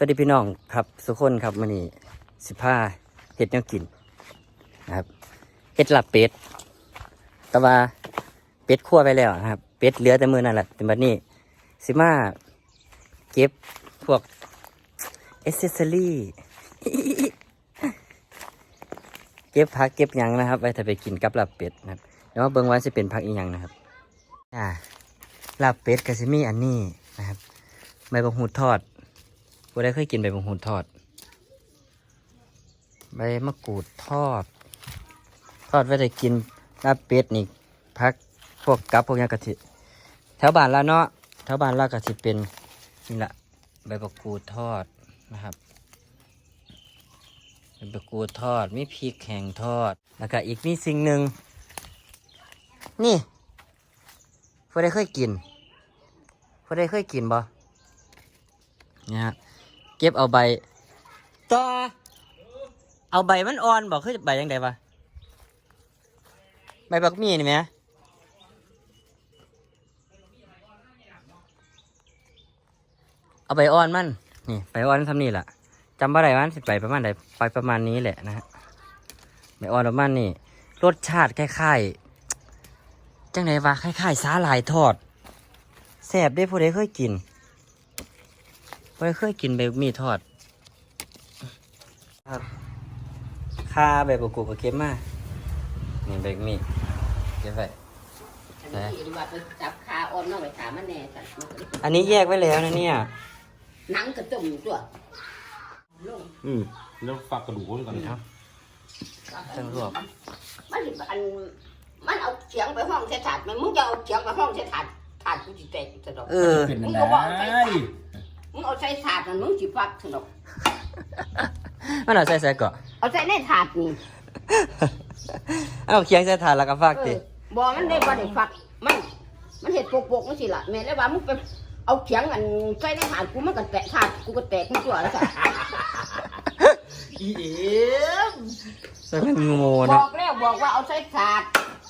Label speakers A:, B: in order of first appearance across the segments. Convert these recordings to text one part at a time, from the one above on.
A: สวัสดีพี่น้องครับสุกคนครับมันนี้สิผ้าเห็ดแนวกินนะครับเห็ดหลับเป็ดแต่ว่าเป็ดคั่วไปแล้วนะครับ เป็ดเหลือแต่มือนั่นแหละแต่บัดนี้ สิมาเก็บพวกเอเซสซอรี่เก็บผักเก็บยังนะครับไว้ถ้าไปกินกับหลาบเป็ดนะครับแล้วว่าเบิ่งว่าจะเป็นผักอีหยังนะครับอ่าหลาบเป็ดกับซิมีอันนี้นะครับใบบักหูดทอด กูได้เคยกินใบมะกรูดทอด ใบมะกรูดทอด ทอดไว้ได้กินลาบเป็ดนี่พักพวกกับพวกนี้กะทิแถวบ้านละเนาะแถวบ้านละกะทิเป็นนี่แหละใบมะกรูดทอดนะครับใบมะกรูดทอดมีพริกแห้งทอดแล้วก็อีกมีสิ่งหนึ่งนี่พวกได้เคยกินพวกได้เคยกินบ่นะฮะ เก็บเอาใบต่อเอาใบมันอ่อนบอกคือใบยังไงวะใบบักมีนี่ไหมเอาใบอ่อนมันนี่ใบอ่อนทำนี่แหละจำว่าไรวันสิไปประมาณใดไปประมาณนี้แหละนะฮะใบอ่อนประมาณนี้รสชาติคล้ายๆจังไดวะคล้ายๆสาหร่ายทอดแซ่บได้ผู้ใดเคยกิน ไ่เคยกินแบบมีทอด ครับค่าแบบกุกกเก็บมานี่แบบมีเก็บไว้
B: อันนี้ที่ว่าไปจับขาอ่อนเนาะไปถามมันแน่สันมันก็เลย
A: อันนี้แยกไว้แล้วนะเนี่ย
B: หนังกระจุ่มตัวลง
C: อืมแล้วฝากกระดูกมันก่อน
A: ครับจังรวบ
B: มันสิอันมันเอาเสียงไปห้องเสถาดมันมึงจะเอาเสียงไปห้องเสถาดถาดกูจิแตกอยู่ตลอด
A: เออ
C: เป็น
B: มึ
C: อะ
B: ง
C: ไร
B: ก็บอกใส่ถาด มึงเอาใส่ถาดนั่นมึงสิฟักสนุก
A: มันเอาใส่ใส่เกาะ
B: เอาใส่ในถาดนี่
A: เอาเคียงใส่ถาดแล้วก็ฟาก
B: เอ
A: ติ
B: อบอกมันได้บ่ได้ฟัก มัน มันเห็ดปกๆนั่นสิล่ะแม่เลยว่ามึงไปเอาเขียงอันใส่ในถาดกูมันก็แตกถาดกูก็แตกทั้งตัวแล้วจ้ะ
C: อีเอ็ม
A: ใส่เป็นงู
B: บ
A: นะ
B: อกแล้วบอกว่าเอาใส่ถาด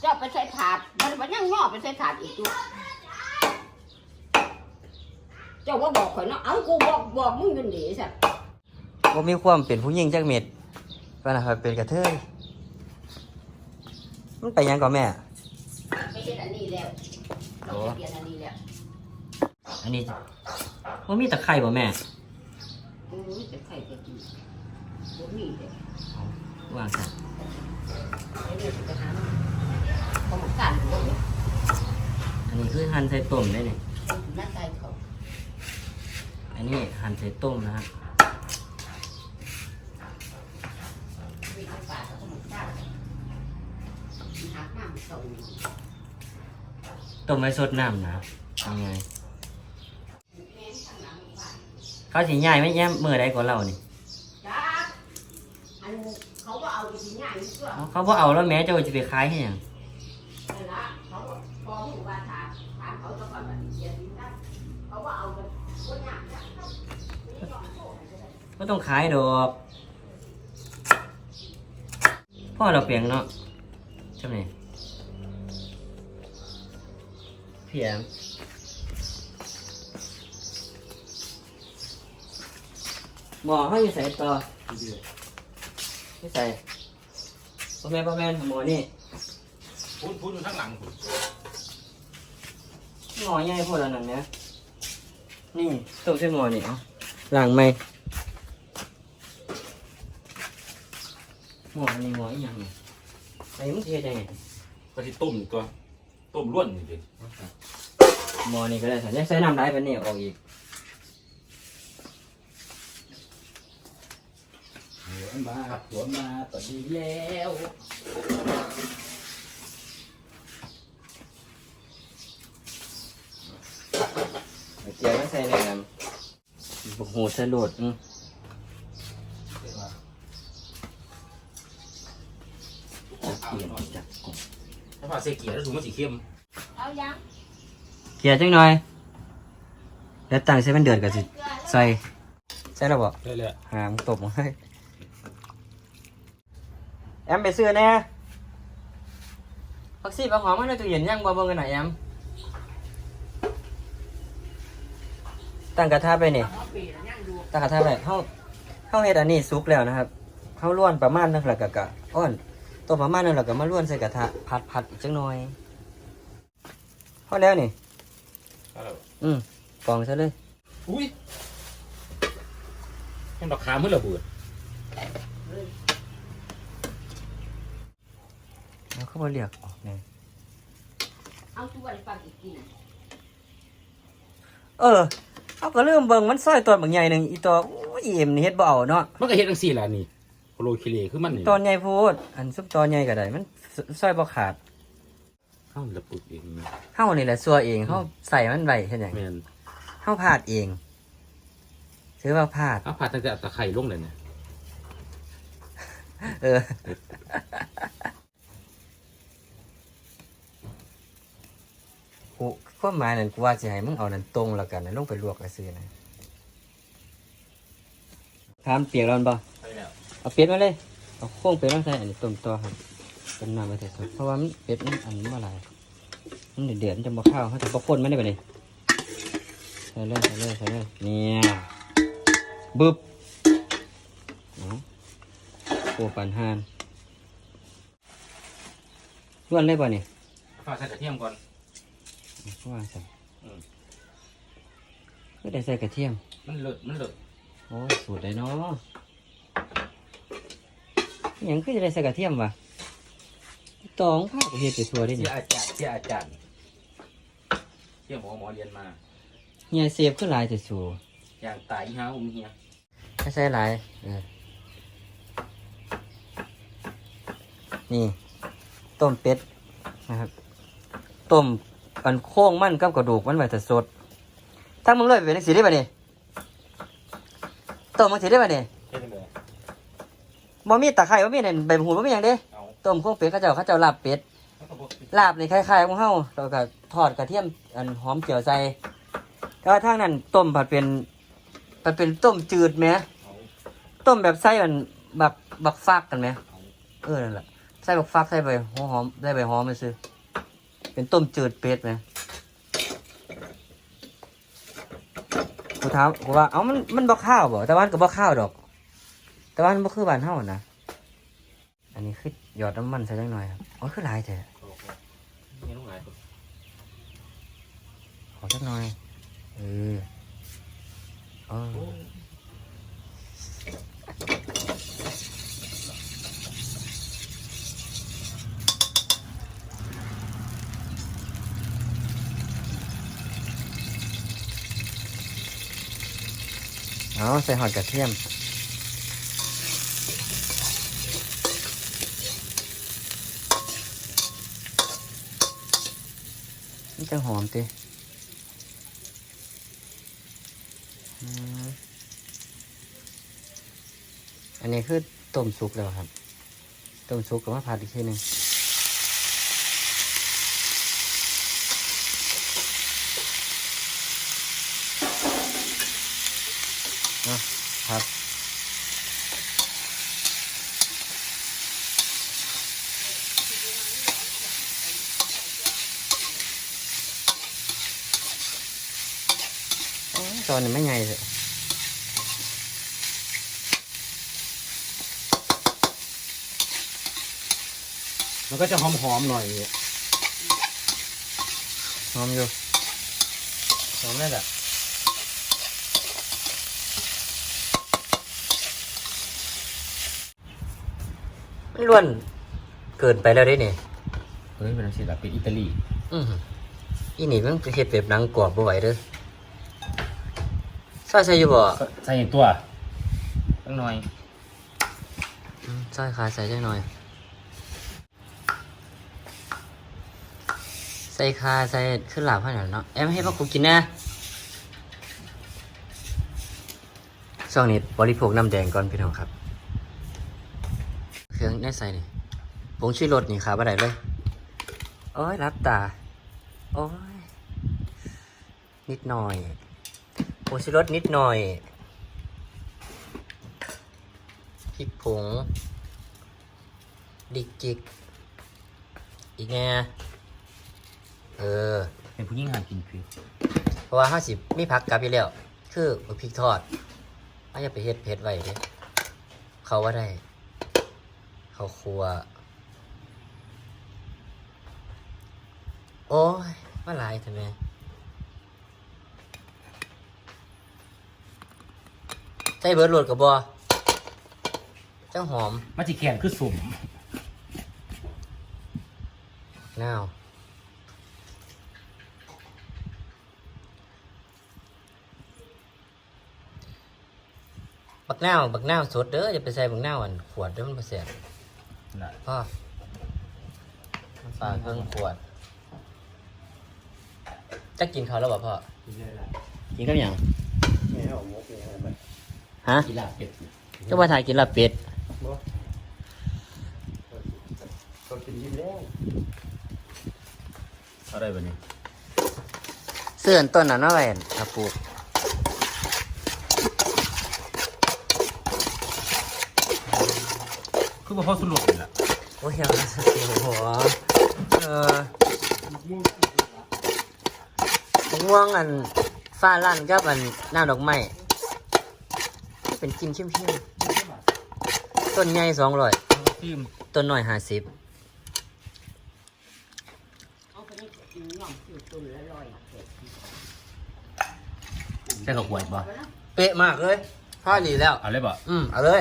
B: เจ้าไปใส่ถาดมันมันยังงอไปใส่ถาดอีกตัว เจ้าว่าบอกข่อยเนาะ เอากูบอกบอกมึงอยืนดีสัตว์
A: ว่ามีความเป็นผู้หญิงจักเม็ดว่านะครับเป็นกระเทยมันไปยังก่อนแม่
B: ไปเห็นอันนี้แล้วเราไปเปลี่ยนอันนี้แล้ว
A: อันนี้ว่ามีตะไคร่บ่แม่
B: อือจะใครจะกินบ่มีเด้อ
A: วางกัน
B: เดี๋ยวจะหามันเขาหมกสั่นหัวเนี่ย
A: อันนี้คือหั่นใส่ต้มได้เนี่ย
B: หน้าใจเขา
A: อันนี้หั่นใส่ต้มนะครับ
B: วิ่งไปป่าเขาหมกสั่นมันหักน้ำส่ง
A: ต้มไว้สดน้ำนะครับยังไง
B: แม่ข้างหลังบ้าน
A: เขาสิย้ายไม่แย้มมือใดกว่าเรานี่
B: จ้าอันเขาก็เอาไปกินง่ายนิดเดียว
A: เอาเขาบ่เอาแล้วแม่เจ้าจะไปขายให้หยัง
B: นั่นละเขาก็พอหมู่บ้านถามถามเขาจะก่อนว่าเสียดีนะเขาก็เอาไปคนยากนะ
A: ก็ต้องขายดอกพ่อเราเปลียงเนาะใช่ไหมเพียงหมอเขาอยู่ใส่ต่อไม่ใส่พ่อแม่พ่อแม่หมอนี่
C: พูดพูดอยู่ข้างหลังคุณ
A: หมอใหญ่พวกเรานั่นเนี่ยนี่ต้มใส่หมอนี่เอาล้างไหม หมออันนี้หมออีหยังนี่ใส่มึงเทได้ไง
C: ก็ที่ต้มตัวต้มล้วนนี่ดิ
A: หมอนี่ก็ได้ใส่ใส่น้ำได้ปะเนี่ยออกอีก
C: หัวมาหัวมาตอนนี้แล้ว
A: เอาเจียวไม่ใส่ในน้ำโอ้โหสลดอืม
C: ถ้าผ่าเสเกียร์แล้วถุงมันสีเข้ม
B: เอายัง
A: เกลี่ยจังหน่อยแล้วตังใส่เป็นเดือดกันสิใส่ใส่แล้วบ่
C: ได้เลย
A: หามตบมาให้แอมไปซื้อแน่พักซี่ปลาหอมมันในตู้เย็นยังบ่เบิ่งกันหน่อยแอมตั้งกระทะไปนี่
B: เอาปีแล้วยังอยู่
A: ตากระทะไรเฮาเฮาเฮ็ดอันนี้สุกแล้วนะครับเฮาล้วนประมาณนึงแล้วก็กะอ้อน ต้มประมาณนึงแล้วก็มาล้วนใส่กระทะผัดผัดอีกจังหน่อยพอแล้วนี่อืมกรองซะเลย
C: อุ้ยมันดอกขามือระเบิด
A: แล้วเขาบ่เรียกออกแน่
B: เอาตัวอะไรฟังอีกที
A: เออเขาก็เริ่มเบิ่งมันซอยตอนบางใหญ่หนึงอีตัวโอ้ยอีเอ็มนี่เฮ็ดบ่เอาเนาะ
C: มันก็เฮ็ดจังซี่ล่ะนี่ โคโลคิเลคือมันนี่
A: ตอนใหญ่โพดอันซุปตอนใหญ่ก็ได้มันซอยบ่ขาด
C: เอ้าระปึกเอง
A: เฮานี่แหละซัวเองเฮาใส่มันไว้เฮ็ดหยัง
C: แม่น
A: เฮาพลาดเอง ถือว่าพลาด
C: เอาผัดตั้งแต่เอาตะไคร้ลงเลยเนี่ย
A: เออ กูความหมายนั่นกูว่าสิให้มึงเอานั่นตรงแล้วกันนะลงไปลวกแล้วซื้อนะทามเปียกร้อนบ่
C: ไปแล้ว
A: เอาเป็ดมาเลยเอาโค้งเป็ดมาใส่อันนี้ต้มต่อครับต้มน้ำไปเถอะเพราะว่ามันเป็ดมันอันนี้มาหลายมันเดือดๆมันจะบ่ข้าวเขาจะบ่ข้นมันได้ปะนี่ใส่เลยใส่เลยใส่เลยเนี่ยบึบเอาโอ้ปันหานล้วนเลยป่ะนี่
C: ฝากใส่กระเทียมก่อน
A: เพราะว่าใส่
C: อืม
A: ก็ได้ใส่กระเทียม
C: มันเลิศมันเลิศ
A: โอ้ยสูตรได้เนาะ อิหยังคือจะได้ใส่กระเทียมวะตองภาคเฮ็ดไปทัวได้
C: เสี
A: นี่
C: ยอาจารย์เสียอาจารย์เที่ยหมอหมอเรียนมา
A: เฮียเซฟคือหลายแต่สู
C: อย่างตายอีห้าอุ้มเฮีย
A: ถ้าใส่หลายเออนี่ ต้มเป็ดนะครับ ต้มอันโค้งมันกับกระดูกมันไว้แต่สดถ้ามึงเลยเป็นสีได้ป่ะนี่ต้มมันสีได้ป่ะนี่
C: เฮ็ดจังได๋
A: บ่มีตะไคร้บ่มีนั่นใบมะหูบ่มีหยังเด้
C: เอา
A: ต้มโค้งเป็ดเขาเจ้าเขาเจ้าลาบเป็ด
C: มันก็บ่
A: ลาบนี่คล้ายๆของเฮาแล้วก็ทอดกระเทียมอันหอมเจียวใส่แต่ว่าทางนั้นต้มผัดเป็นผัดเป็นต้มจืดไหม
C: เอา
A: ต้มแบบใส่มันบักบักฟักกันไหม
C: เอา
A: เออนั่นแหละใส่บักฟักใส่ใบหัวหอมได้ใบหอมไปซื้อเป็นต้มจืดเป็ดไหมกูถามกูว่าเอ้ามันมันบ่ข้าวบ่แต่ว่ามันก็บ่ข้าวดอก แต่ว่ามันบ่คือบ้านเฮานะ อันนี้คือหยอดน้ำมันใส่จังหน่อยครับอ๋อคือหลายแท้
C: เอาเอานี่ลูกหลายคน
A: ขอสักหน่อยเออเออ
C: โอ้
A: เอาใส่หอดกระเทียม จะหอมติอันนี้คือต้มสุกแล้วครับ ต้มสุกกับมะพร้าวอีกทีหนึ่ง อ้ยตอนนี้ไม่ไงเลย
C: มันก็จะหอมๆหน่อย
A: หอมอยู่หอมได้แหละมันล้วนเกินไปแล้วเด้เนี่ย
C: เฮ้ยเป็นสิล่ะเป็นอิตาลี
A: อือหืออีนี่มันเฮ็ดแบบหนังกรอบบ่ไหวเด้อ ซอยใส่อยู่บ่
C: ใส่ตัวตั้งหน่อย
A: อืมซอยขาใส่จังหน่อย ใส่ขาใส่ขึ้นหลาบให้หน่อยเนาะแอมให้พ่อครูกินนะช่วงนี้บริโภคน้ำแดงก่อนพี่น้องครับ เครื่องได้ใส่นี่ผงชูรสนี่ขาบะไดเลยโอ้ยรับตา โอ้ยนิดหน่อย ผงชูรสนิดหน่อยพริกผง ดิกจิก อีกแน่เออ
C: เป็นผู้หญิงหากินคือ
A: เพราะว่าห้าสิบมีผักกลับอยู่แล้ว คือบักพริกทอดอาอย่าไปเฮ็ดเพชรไว้เด้เขาว่าได้ เขาครัว โอ้ยมาหลายทำไม ใจเบิร์ดโหลดกับบอเจ้าหอม
C: มาจิแขนคือสุ่ม
A: นาวบักนาวบักนาวสดเด้ออย่าไปใส่บักนาวอันขวดเด้อมันบ่แซ่บ
C: น่ะ
A: พ่อฝากเครื่องขวดจะกินเขาวแล้วบ่พ่อกินกับหยัง ฮะ
C: กีฬาเป็ด
A: ก็มาถ่ายกินลาบเป็ด
C: อะไรแบบนี้
A: เสื่อนต้นนั้นเอาไว้ถ้าปลูก
C: คือบ่พอสุดหลดนี่แหละ
A: โอ้ยยังโอ้โหเออมะม่วงอันฟ้าลั่นกับอันน้ำดอกไม้ เป็นกินเข้มๆต้นใหญ่สองร้อย
C: ทีม
A: ต้นน้อยห้าสิบ
B: เอาไปนี่กินน้องคือตุนละร้อยเผ็ด
C: ใช่กับขวดบ่
A: เป๊ะมากเลยพ่อดีแล้ว
C: เอาเลยบ่
A: อืมเอาเลย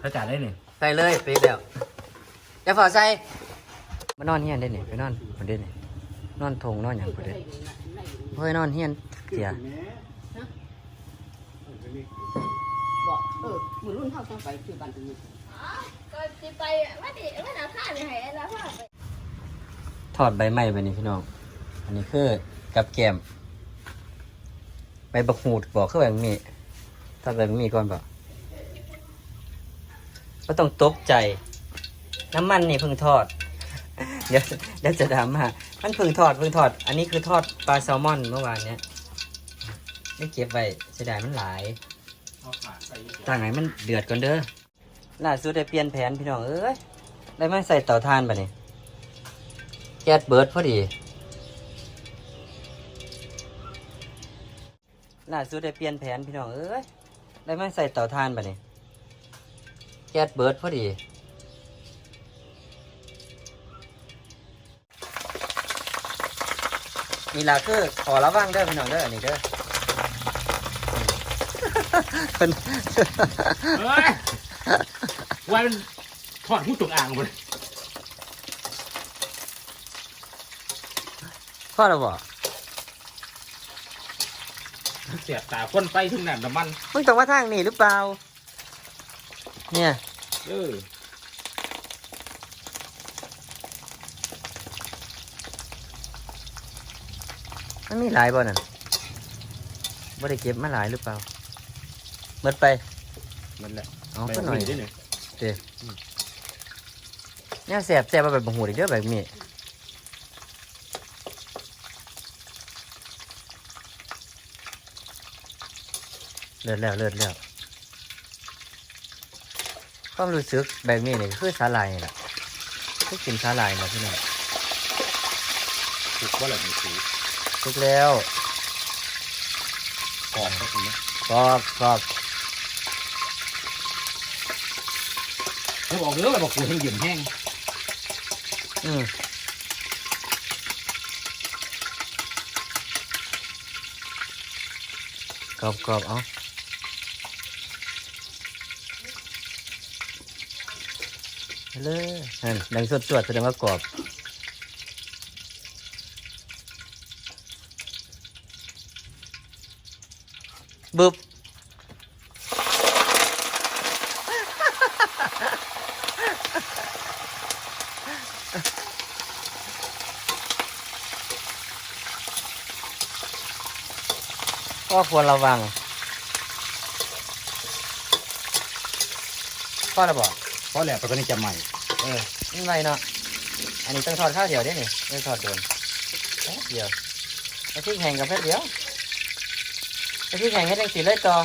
C: ถ้าจ่ายได้นี่
A: ใส่เลยเป๊ะแล้วเดี๋ยวฝอใส่มานอนเฮียนได้เนี่ยไปนอนคนเด่นเนี่ยนอนทงนอนอย่างคนเด่น เฮ้ยนอนเฮียนเสีย
B: บอกเออมือรุ่นเท่าต้องไปคือบ้านอื่น
D: ก็สิไปว่าดิว่าหนาข้าเนี่ยให้แล้วว่าไป
A: ถอดใบไม้ไปนี่พี่น้อง อันนี้คือกับแกมใบบักหูดบอกคือแบบนี้ถอดใบบักมีก่อนบอกก็ต้องตกใจ น้ำมันนี่เพิ่งทอด เดี๋ยวเดี๋ยวจะดราม่า มันเพิ่งทอดเพิ่งทอด อันนี้คือทอดปลาแซลมอนเมื่อวานเนี้ยไม่เก็บไว้เสียดายมันหลายต่างไหนมันเดือดก่อนเด้อล่าสุดได้เปลี่ยนแผนพี่น้องเอ้ยได้มาใส่เตาถ่านปะนี่แก๊สเบิร์ดพอดีล่าสุดได้เปลี่ยนแผนพี่น้องเอ้ยได้มาใส่เตาถ่านปะนี่แก๊สเบิร์ดพอดี นี่ล่ะคือขอระวังเด้อพี่น้องเด้ออันนี้เด้อเพิ่น
C: เฮ้ยว่ามันถอดหูจงอ่างหมดเลย
A: พ่อเราบอก
C: เสียบตาคนไปถึงน้ำน้ำมัน
A: มึงต้องมาทางนี้หรือเปล่า เนี่ย
C: เออ
A: มันมีหลายบ่นั่นบ่ได้เก็บมาหลายหรือเปล่าเบิดไป
C: มันแหละ
A: เอาก็หน่อย
C: ได้เนี่ย
A: เด้เนี่ยแสบแสบมาแบบบังหูอีกเด้อแบบนี้เลือดแล้วเลือดแล้วความรู้สึกแบบนี้นี่คือสาหร่ายนี่แหละคือกินสาหร่ายนะพี่น้อง
C: ถูกว่าแบบนี้ถูก
A: ทุกแล้ว
C: กรอบก็คือ
A: กรอบกรอบ
C: เขาบอกเลยว่าบอกกูให้เหยื่อแห้ง
A: อืมกรอบกรอบเอาไปเลยนั่นดังสดสวดแสดงว่ากรอบ บึบก็ควรระวังพ่อระบอก
C: เพราะแหละปกติจะใหม่
A: เออนี่ไงเนาะ อันนี้ต้องทอดข้าวเดียวได้นี่ไม่ทอดโดนแป๊บเดียวไอ้ที่แข่งกับแป๊บเดียว ไอ้ที่แข่งให้ดังสีเลยต่อ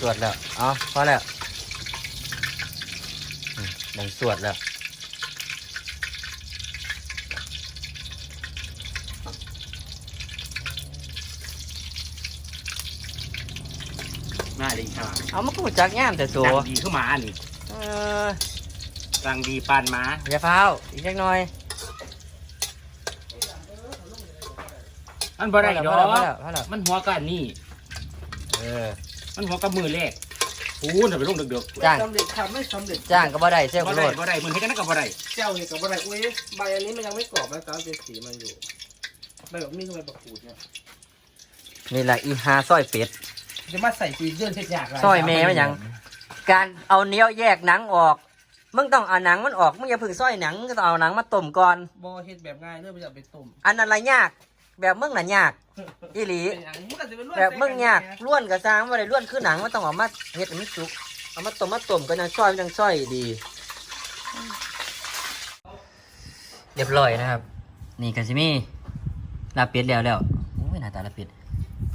A: ตรวจแล้วอ๋อพอแล้วดังสวดแล้ว
C: มาดีค่ะ
A: เอามันก็รู้จักงามแต่โซ
C: ดังดีขึ้นมาอันนี้
A: เออ
C: ดังดีปานหมา
A: อย่าเฝ้าวอีกจักหน่อย
C: มันบ่ได้ด
A: พ
C: อ
A: อแล้วพอแล้ว
C: ก
A: พอแล้ว
C: มันหัวกันนี่
A: เออ
C: มันหัวกับมือแรกโอ้น่ะไปลงเดือด
A: จ้าง
E: สำเร็จครับไม่สำเร็จ
A: จ้างก็บ่ได้เซล
C: ๆบ่
A: ล์โล
C: ได้
A: ด
C: บ่ได้มือให้กันนั่นก็บ่ได้
E: เจ้าเนี่ยกับอะไรอุ้ยใบอันนี้มันยังไม่กรอบนะตามเจสีมันอยู่ใบแบบนี้ก็ใบประกูดเนี่ย
A: นี่แหละอีฮาซอยเป็ด
E: จะมาใส่ปีเดือนเช็ดยาก
A: ซอยแม่มันหยัง การเอาเนี้ยวแยกหนังออก มึงต้องเอาหนังมันออกมึงอย่าเพึ่งซอยหนังมึงก็ต้องเอาหนังมาต้มก่อน
E: บอเฮ็ดแบบง่ายเริ่มจะเอาไปต้ม
A: อันนั้นละยาก แบบมึงน่ะยากอีหลี
E: เป็นอย่างมันก็จะเป็นลวด
A: แบบมึงยาก
E: ใส่น
A: ล้วนกับซางว่าได้ล้วนคือหนังมันต้องเอามาเฮ็ดให้มันสุกเอามาต้มมาต้มก็ยังซอยมันยังซอยดี เรียบร้อยนะครับ นี่ก็สิมีลาบเป็ดแล้วแล้วโอ้ยหน้าตาลาบเป็ด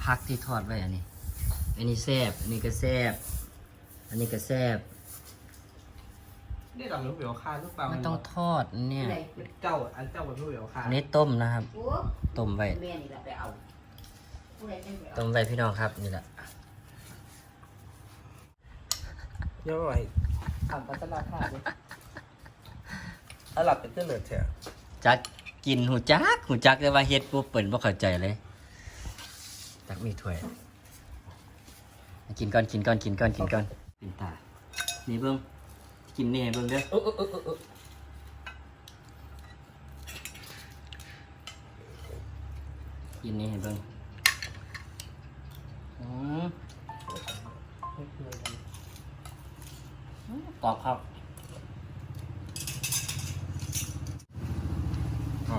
A: พักที่ทอดไว้อันนี้ อันนี้แซ่บอันนี้ก็แซ่บอันนี้ก็แซ่บ
E: นี่เราเปลี่ยวคาลูกเปล่า
A: มันต้องทอดเนี่ย
B: ไหน
E: เจ้าอันเจ้าแบบเปลี่ยวคา
A: อันนี้ต้มนะครับ
B: โอ้
A: ต้มไว้
B: แม่นี่ล่ะไปเอาผู้ใดจะไปเอา
A: ต้มไว้พี่น้องครับนี่แหละ
E: เยอะไปทำปัสสาวะขาดเลยเอาหลับเป็นเต้นเหลือเถอะ
A: จักกินหูจักหูจักแต่ว่าเฮ็ดปุ๊บเปิ่นบ่เข้าใจเลยจักมีถ้วยกินก่อนกินก่อนกินก่อนกินก่อนปินตานี่เบิ่ง กินนี่ให้เบิ่งเด้อ
E: เออเออเออเออ
A: กินนี่ให้เบิ่งอืมกรอบครับอ๋อ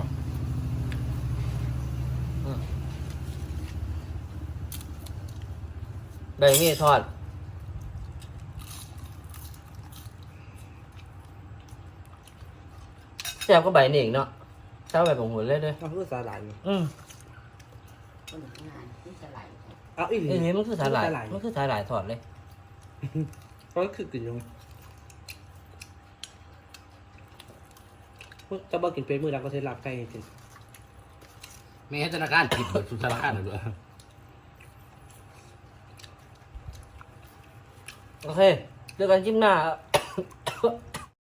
A: อืมใบมีดทอด แซ่บก็ใบนี่อีกเนาะแซ่บใบผงหุ่นเลยเด้วย
E: เอาพูดสาหร่าย
A: อืม
B: คนงานที่สลาย
E: เอาอีก
A: เอ้ยมันคือสาหร่าย
E: สาหร่าย
A: มันคือสาหร่ายทอดเลย
E: เพราะคือกลิ่นยังจะบอกกินเป็นมือแล้วก็ใช้ลาบไก่จริง
C: ไม่ให้ธนาคารผิดเบิดสุดธนาคารเลยด้วย
A: โอเคเจอกันจิ้มหน้า